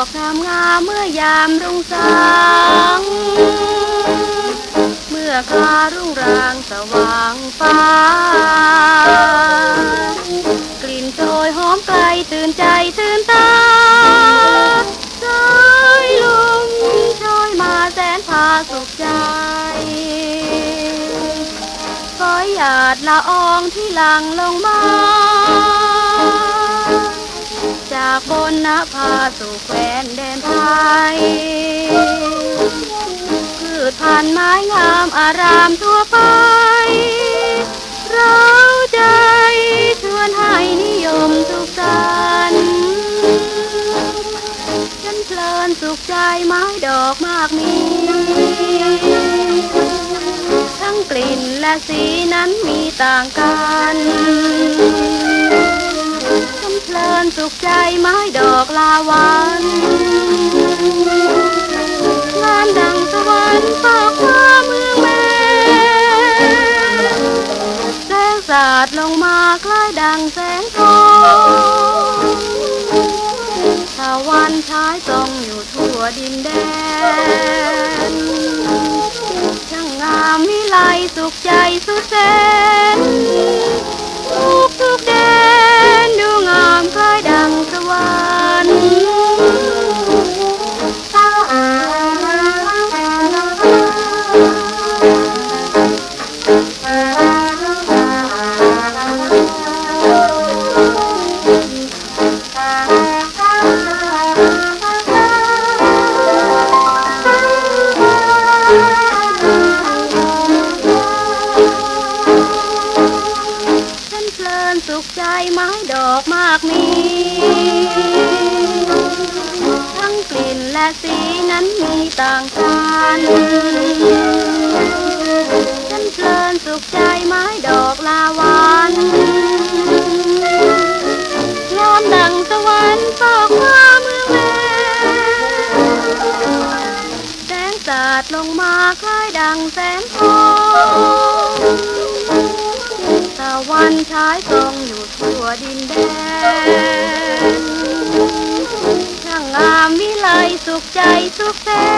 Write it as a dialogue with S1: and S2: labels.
S1: อกงามงามเมื่อยามรุ่งสางเมื่อคารุ่งรางสว่างฟ้า กลิ่นโชยหอมไกลตื่นใจตื่นตาสายลมโชยมาแสนพาสุขใจฝอยหยาดละอองที่หลังลงมา จากบนนภาสู่แคว้นแดนไทยพืชพันธุ์ไม้งามอารามทั่วไป เราใจชวนให้นิยมทุกสันฉันเพลินสุขใจไม้ดอกมากมี ทั้งกลิ่นและสีนั้นมีต่างกัน ลินสุขใจไม้ดอกลาวันงามดังสวรรค์ปากฟ้าเมืองแม่แสงสาดลงมาคล้ายดังแสงทองตะวันฉายส่องอยู่ทั่วดินแดนช่างงามวิไลสุขใจสุ สุขใจไม้ดอกมากมี ทั้งกลิ่นและสีนั้นมีต่างกันฉันเพลินสุขใจไม้ดอกลาวันงามดังสวรรค์ฟอกฟ้าเมืองแม่แสงสาดลงมาคล้ายดังแสงทองต วันฉายส่องอยู่ทั่วดินแดนช่างงามวิไลสุขใจสุขแสนทุ